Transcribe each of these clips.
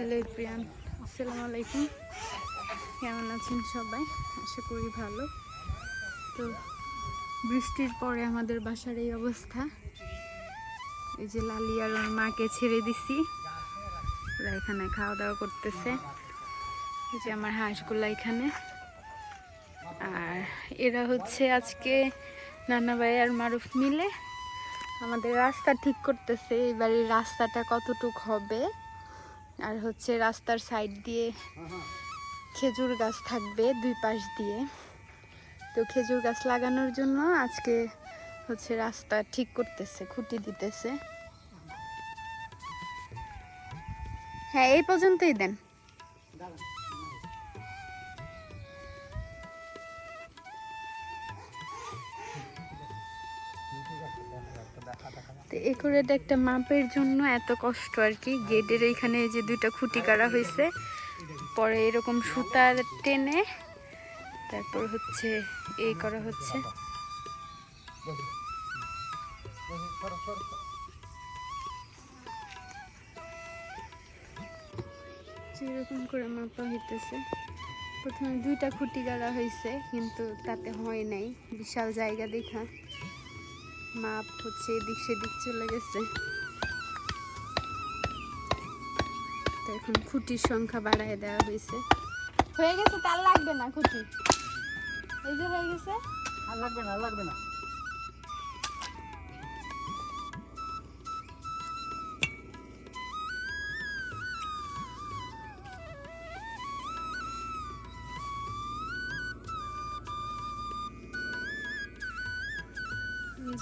Hello Priyan, আসসালামু আলাইকুম। কেমন আছেন সবাই? আশা করি ভালো। তো বৃষ্টির পরে আমাদের বাসার এই অবস্থা। এই যে লালি আর ওর মাকে ছেড়ে দিছি। ওরা এখানে খাওয়া দাওয়া করতেছে। এই যে আমার হাঁসগুলা এখানে। আর এরা হচ্ছে আজকে নানা ভাই আর মারুফ মিলে আমাদের রাস্তা ঠিক করতেছে। এবারে রাস্তাটা কতটুক হবে? আর হচ্ছে রাস্তার সাইড দিয়ে খেজুর গাছ থাকবে দুই পাশ দিয়ে। তো খেজুর গাছ লাগানোর জন্য আজকে হচ্ছে রাস্তা ঠিক করতেছে, খুঁটি দিতেছে। হ্যাঁ এই পর্যন্তই দেন। তো একুরেট একটা মাপের জন্য এত কষ্ট আর কি। গেটের এইখানে যে দুইটা খুঁটি কাটা হয়েছে। পরে এরকম সুতার টেনে তারপর হচ্ছে এই করা হচ্ছে। এরকম করে মাপা হইতেছে। প্রথমে দুইটা খুঁটি গাড়া হয়েছে, কিন্তু তাতে হয় নাই। বিশাল জায়গা দেখা। মাপ হচ্ছে এদিক সেদিক চলে গেছে। তো এখন খুঁটির সংখ্যা বাড়ায় দেওয়া হয়েছে। হয়ে গেছে তার লাগবে না খুঁটি। এই যে হয়ে গেছে। আর লাগবে না লাগবে না।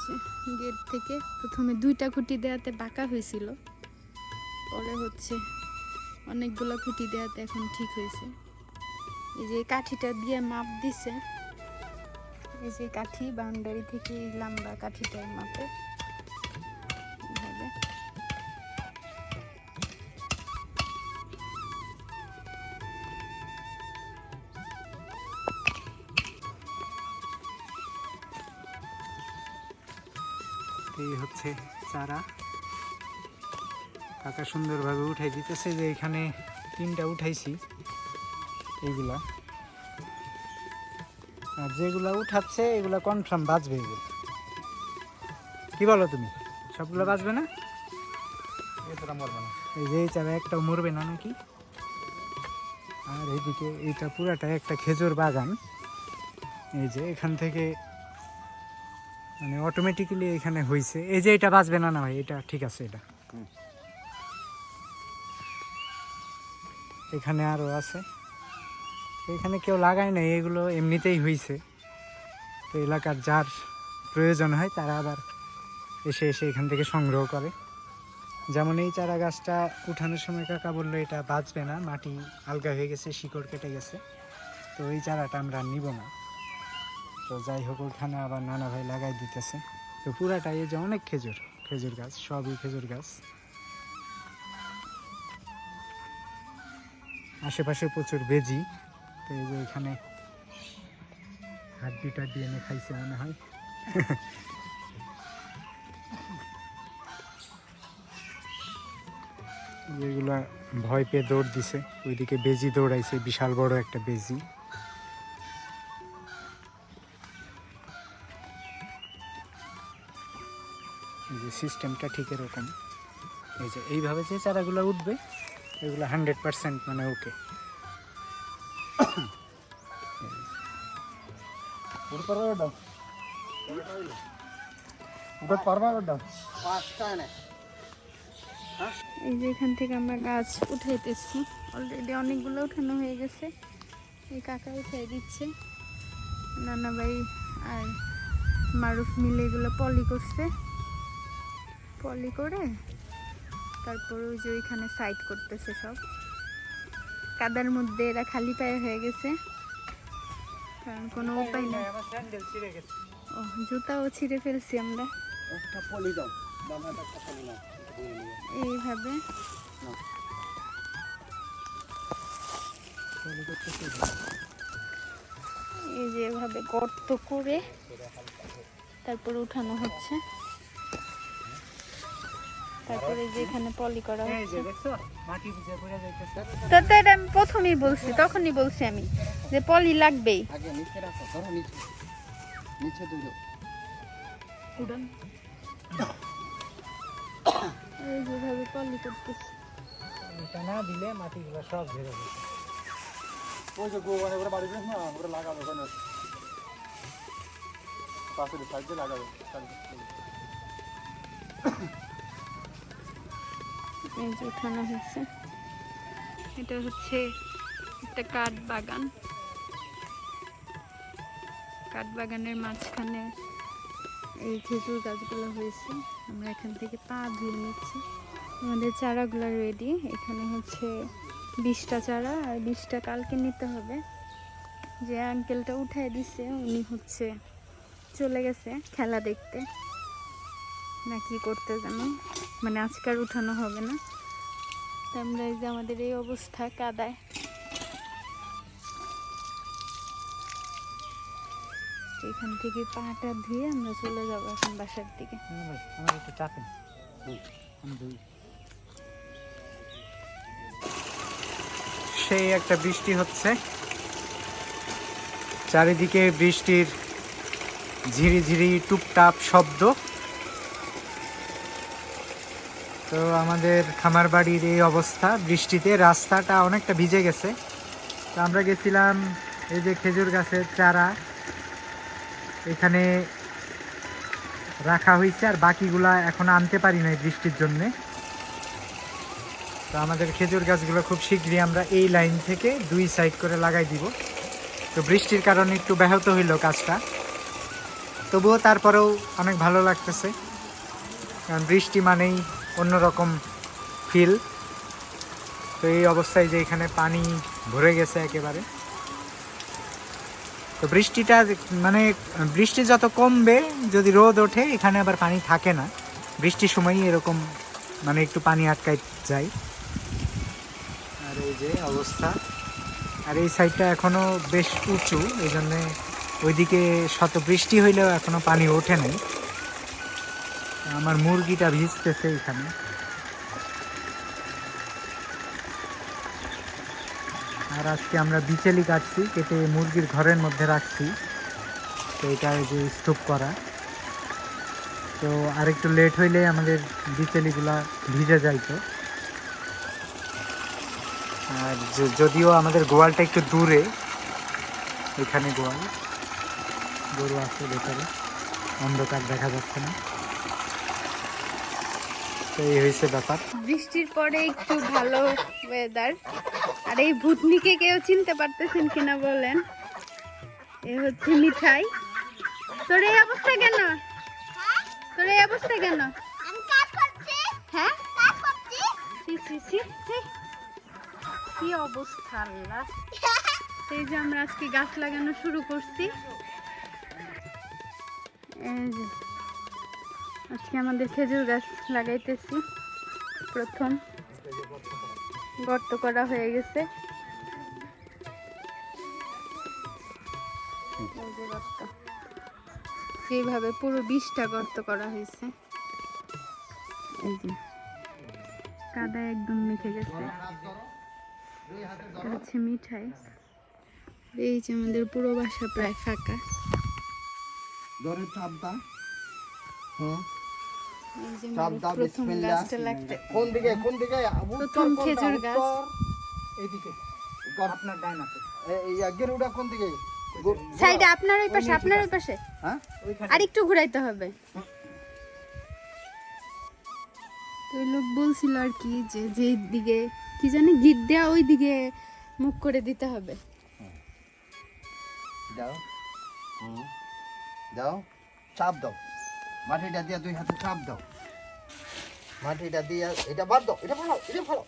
যে গেট থেকে প্রথমে দুইটা খুঁটি দেওয়াতে বাঁকা হয়েছিল। পরে হচ্ছে অনেকগুলো খুঁটি দেওয়াতে এখন ঠিক হয়েছে। এই যে কাঠিটা দিয়ে মাপ দিছে। এই যে কাঠি, বাউন্ডারি থেকে লম্বা কাঠিটার মাপে। এই হচ্ছে চারা। কাকা সুন্দরভাবে উঠাই দিতেছে যে এখানে তিনটা উঠাইছি এইগুলা। আর যেগুলা উঠাচ্ছে এগুলা কনফার্ম বাঁচবে এগুলো। কি বলো তুমি? সবগুলো বাঁচবে না। এই যে এই চারা একটাও মরবে না নাকি? আর এইদিকে এইটা পুরাটা একটা খেজুর বাগান। এই যে এখান থেকে মানে অটোমেটিক্যালি এখানে হয়েছে এই যে এটা বাঁচবে না না ভাই, এটা ঠিক আছে, এটা। এখানে আরও আছে। এখানে কেউ লাগায় নাই, এগুলো এমনিতেই হয়েছে তো এলাকার যার প্রয়োজন হয়, তারা আবার এসে এসে এখান থেকে সংগ্রহ করে। যেমন এই চারা গাছটা উঠানোর সময় কাকা বলল, এটা বাঁচবে না, মাটি আলগা হয়ে গেছে, শিকড় কেটে গেছে। তো এই চারাটা আমরা নিব না। তো যাই হোক ওখানে আবার নানা ভাই লাগাই দিতেছে। তো পুরাটা এই যে অনেক খেজুর খেজুর গাছ, সবই খেজুর গাছ। আশেপাশে প্রচুর বেজি। তো এই যে এখানে হাড্ডি টাড্ডি এনে খাইছে মনে হয়। যেগুলা ভয় পেয়ে দৌড় দিছে। ওইদিকে বেজি দৌড়াইছে, বিশাল বড় একটা বেজি। সিস্টেমটা ঠিক এরকম। এই যে এইভাবে যে চারাগুলো উঠবে, এগুলো হান্ড্রেড পার্সেন্ট মানে ওকে। এই যে এখান থেকে আমরা গাছ উঠাইতেছি। অলরেডি অনেকগুলো উঠানো হয়ে গেছে। এই কাকা উঠাই দিচ্ছে। নানা ভাই আর মারুফ মিলে এগুলো পলি করছে। পলি করে তারপর ওই যে ওইখানে সাইড করতেছে সব। কাদার মধ্যে এরা খালি পায়ে হয়ে গেছে। কারণ কোনো উপায় নেই। ও জুতাও ছিঁড়ে ফেলছি আমরা। এইভাবে। এই যে এভাবে গর্ত করে তারপর উঠানো হচ্ছে। তারপরে যে এখানে পলি করা হচ্ছে। তো তো এটা আমি প্রথমেই বলছি তখনই বলছি আমি যে পলি লাগবেই। আগে নিচে রাখো ধরো নিচে। নিচে দুটো উড়ান এই যেভাবে পলি করতেছি। এটা না দিলে মাটিগুলো সব ঝেড়ে যাবে। ওই যে গোয়ানে ওরা বাড়ি না ওরা লাগাবে ওখানে। পাশের সাইডে লাগাবে। এই যে উঠানো হয়েছে। এটা হচ্ছে একটা কাঠ বাগান। কাঠ বাগানের মাঝখানে এই খেজুর গাছগুলো হয়েছে। আমরা এখান থেকে পা ধুয়ে নিচ্ছি। আমাদের চারাগুলো রেডি এখানে হচ্ছে বিশটা চারা আর বিশটা কালকে নিতে হবে। যে আঙ্কেলটা উঠায় দিছে, উনি হচ্ছে চলে গেছে খেলা দেখতে। না কি করতে জানো? মানে আজকার উঠানো হবে না। আমরা এই যে আমাদের এই অবস্থা কাদায়। তো এখান থেকে পাটা ধুয়ে আমরা চলে যাব এখন বাসার দিকে। হ্যাঁ ভাই আমার একটু চাপেন সেই একটা বৃষ্টি হচ্ছে। চারিদিকে বৃষ্টির ঝিরি ঝিরি টুপটাপ শব্দ। তো আমাদের খামার বাড়ির এই অবস্থা, বৃষ্টিতে রাস্তাটা অনেকটা ভিজে গেছে। তো আমরা গেছিলাম এই যে খেজুর গাছের চারা, এখানে রাখা হয়েছে আর বাকিগুলা এখন আনতে পারি নাই বৃষ্টির জন্যে। তো আমাদের খেজুর গাছগুলো খুব শীঘ্রই আমরা এই লাইন থেকে দুই সাইড করে লাগাই দিব। তো বৃষ্টির কারণে একটু ব্যাহত হইল কাজটা তবুও তারপরেও অনেক ভালো লাগতেছে। কারণ বৃষ্টি মানেই অন্যরকম ফিল তো এই অবস্থায় যে এখানে পানি ভরে গেছে একেবারে। তো বৃষ্টিটা মানে বৃষ্টি যত কমবে, যদি রোদ ওঠে, এখানে আবার পানি থাকে না। বৃষ্টির সময়ই এরকম মানে একটু পানি আটকায় যায়। আর এই যে অবস্থা। আর এই সাইডটা এখনও বেশ উঁচু এই জন্যে ওইদিকে শত বৃষ্টি হইলেও এখনও পানি ওঠে নাই। আমার মুরগিটা ভিজতেছে এখানে। আর আজকে আমরা বিচেলি কাটছি, কেটে মুরগির ঘরের মধ্যে রাখছি। তো এটা যে স্তূপ করা। তো আরেকটু লেট হইলে আমাদের বিচেলিগুলা ভিজে যাইতো। আর যদিও আমাদের গোয়ালটা একটু দূরে, এখানে গোয়াল। গরু আছে ভেতরে, অন্ধকার দেখা যাচ্ছে না। এই হয়েছে ব্যাপার। বৃষ্টির পরে একটু ভালো ওয়েদার আর এই ভূতনিকে কেউ চিনতে পারতেছেন কিনা বলেন? এ হচ্ছে মিঠাই। তোর এই অবস্থা কেন? তোর এই অবস্থা কেন? আমি কাজ করছি। হ্যাঁ। কি অবস্থা আল্লাহ। এই যে আমরা আজকে গাছ লাগানো শুরু করছি। আজকে আমাদের খেজুর গাছ লাগাইতেছি। প্রথম গর্ত করা হয়ে গেছে। এইভাবে পুরো বিশটা গর্ত করা হয়েছে। এই যে কাদা একদম মেখে গেছে। হচ্ছে মিঠাই। এই যে আমাদের পুরো বাসা প্রায় ফাঁকা। কোন দিকে কোন দিকে? প্রথম খেজুর গাছ। এইদিকে। আপনার ডাইন হাতে। এই আগের কোন দিকে? সাইডে আপনার ওই পাশে আপনার ওই পাশে। হ্যাঁ? আর একটু ঘুরাইতে হবে। তো লোক বলছিল আর কি যে যে দিকে কি জানি গিট দেওয়া ওই দিকে মুখ করে দিতে হবে। দাও হুম। দাও চাপ দাও। মাটিটা দিয়ে দুই হাতে চাপ দাও। মাটিটা দিয়ে এটা বাদ দাও এটা ভালো এটা ভালো।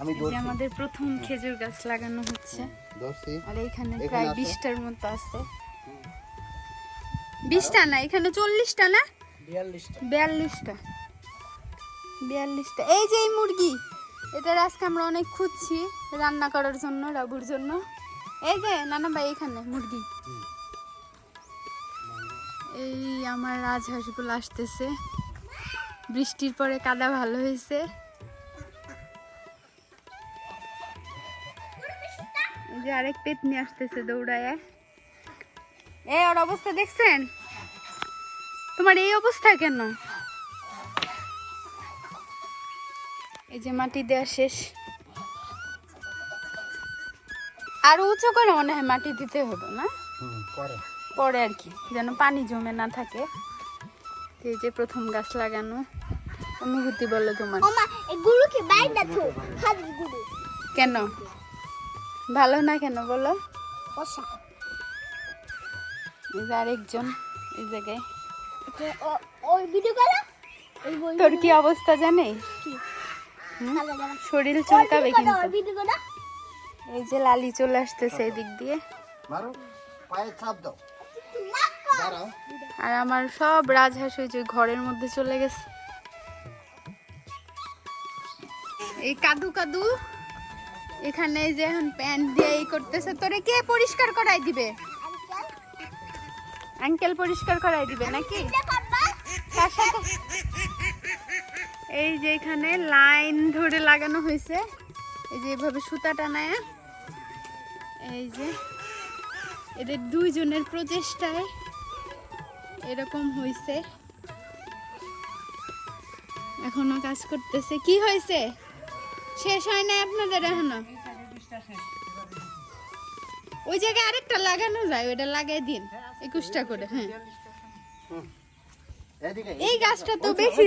আমি আমাদের প্রথম খেজুর গাছ লাগানো হচ্ছে। আর এইখানে এখানে প্রায়? বিশটার মতো আছে। বিশটা না এখানে চল্লিশটা না? বিয়াল্লিশটা। বিয়াল্লিশটা। বিয়াল্লিশটা। এই যে এই মুরগি এটার আজকে আমরা অনেক খুঁজছি রান্না করার জন্য রাবুর জন্য। এই যে নানা ভাই এখানে মুরগি। এই আমার রাজহাঁসগুলো আসতেছে। বৃষ্টির পরে কাদা ভালো হয়েছে। এই যে আরেক পেতনি আসতেছে দৌড়ায়। এ ওর অবস্থা দেখছেন? তোমার এই অবস্থা কেন? এই যে মাটি দেওয়া শেষ। আর উঁচু করে মনে হয় মাটি দিতে হবে না? হুম পরে। আর কি যেন পানি জমে না থাকে। এই যে প্রথম গাছ লাগানো অনুভূতি বলো তোমার। গুরুকে বাইর গুরু। কেন? ভালো না কেন বলো? পোষা এই যে আরেকজন এই জায়গায়। তোর কি অবস্থা জানে হুম? শরীর চুলকাবে কিন্তু। এই যে লালি চলে আসতেছে এদিক দিয়ে। আর আমার সব রাজহাঁস ওই যে ঘরের মধ্যে চলে গেছে। এই কাদু কাদু এখানে যে এখন প্যান্ট দিয়ে এই করতেছে। তোরে কে পরিষ্কার করাই দিবে? আঙ্কেল পরিষ্কার করাই দিবে নাকি? এই যে এখানে লাইন ধরে লাগানো হয়েছে। এই যে এভাবে সুতা টানায় এই যে এদের দুইজনের প্রচেষ্টায় এরকম হয়েছে এখনও কাজ করতেছে। কি হয়েছে শেষ হয় নাই আপনাদের এখনও? ওই জায়গায় আরেকটা লাগানো যায় ওইটা লাগাই দিন একুশটা করে হ্যাঁ। এই গাছটা তো বেশি।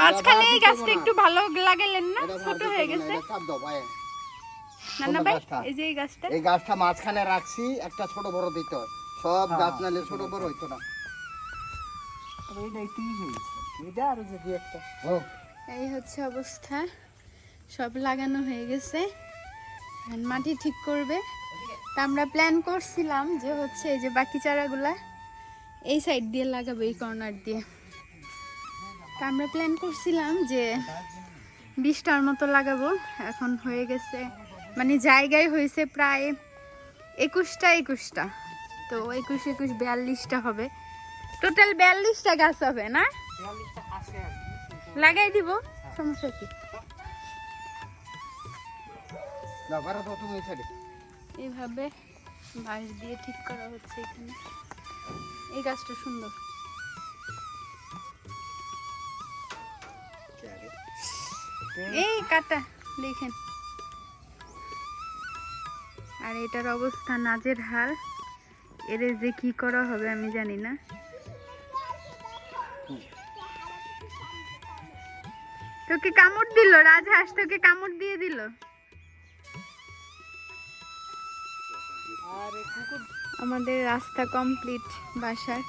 মাঝখানে এই গাছটা একটু ভালো না? ছোট হয়ে গেছে। এটা চাপ দাও পায়ে না না কোন ভাই এই যে এই গাছটা। এই গাছটা মাঝখানে রাখছি একটা ছোট বড় দিতে হয়। সব গাছ নালে ছোট বড় হইতো না। এইটা একটুই হয়েছে। এটা আর যে দু একটা। ও। এই হচ্ছে অবস্থা। সব লাগানো হয়ে গেছে। মাটি ঠিক করবে। তা আমরা প্ল্যান করছিলাম যে হচ্ছে এই যে বাকি চারাগুলা এই সাইড দিয়ে লাগাবো এই কর্নার দিয়ে। তা আমরা প্ল্যান করছিলাম যে বিশটার মতো লাগাবো। এখন হয়ে গেছে মানে জায়গায় হয়েছে প্রায় একুশটা একুশটা। তো একুশ একুশ বিয়াল্লিশটা হবে। টোটাল বিয়াল্লিশটা গাছ হবে না? লাগাই দিব সমস্যা কি? এইভাবে বাঁশ দিয়ে ঠিক করা হচ্ছে এখানে। এই গাছটা সুন্দর। এই কাটা লিখেন আর এটার অবস্থা নাজের হাল। এর যে কি করা হবে আমি জানি না। তোকে কামড় দিল রাজহাঁস তোকে কামড় দিয়ে দিল। আমাদের রাস্তা কমপ্লিট বাসার।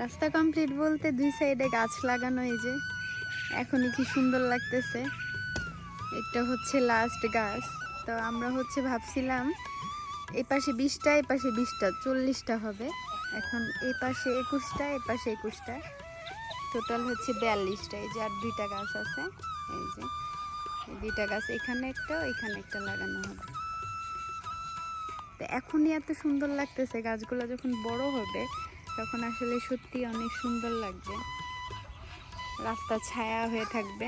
রাস্তা কমপ্লিট বলতে দুই সাইডে গাছ লাগানো এই যে। এখনই কি সুন্দর লাগতেছে। এটা হচ্ছে লাস্ট গাছ। তো আমরা হচ্ছে ভাবছিলাম এই পাশে বিশটা এই পাশে বিশটা, চল্লিশটা হবে। এখন এই পাশে একুশটা এই পাশে একুশটা। টোটাল হচ্ছে বিয়াল্লিশটা। এই যে আর দুইটা গাছ আছে। এই যে দুইটা গাছ, এখানে একটা এখানে একটা লাগানো হবে। তো এখনই এত সুন্দর লাগতেছে গাছগুলো যখন বড় হবে, তখন আসলে সত্যি অনেক সুন্দর লাগবে। রাস্তা ছায়া হয়ে থাকবে।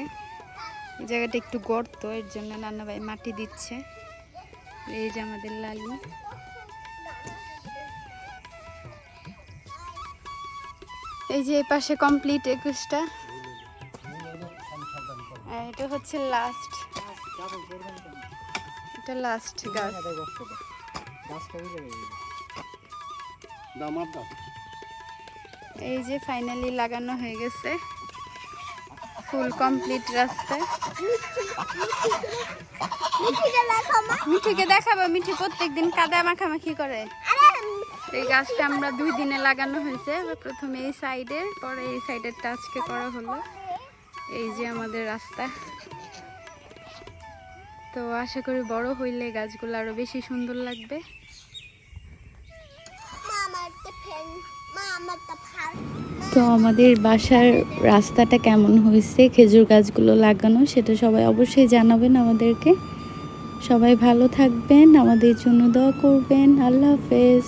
এই জায়গাটা একটু গর্ত, এর জন্য নান্নাভাই মাটি দিচ্ছে। এই যে আমাদের লালু। এই যে এই পাশে কমপ্লিট একুশটা। এটা হচ্ছে লাস্ট। এটা লাস্ট গাছ। এই যে ফাইনালি লাগানো হয়ে গেছে। ফুল কমপ্লিট রাস্তায় মিঠিকে দেখাবো মিঠি প্রত্যেকদিন কাদা মাখামাখি করে। এই গাছটা আমরা দুই দিনে লাগানো হয়েছে প্রথমে এই সাইডের পরে এই সাইডের আজকে করা হলো। এই যে আমাদের রাস্তা। তো আশা করি বড় হইলে গাছগুলো আরও বেশি সুন্দর লাগবে। তো আমাদের বাসার রাস্তাটা কেমন হয়েছে, খেজুর গাছগুলো লাগানো সেটা সবাই অবশ্যই জানাবেন আমাদেরকে। সবাই ভালো থাকবেন, আমাদের জন্য দোয়া করবেন। আল্লাহ হাফেজ।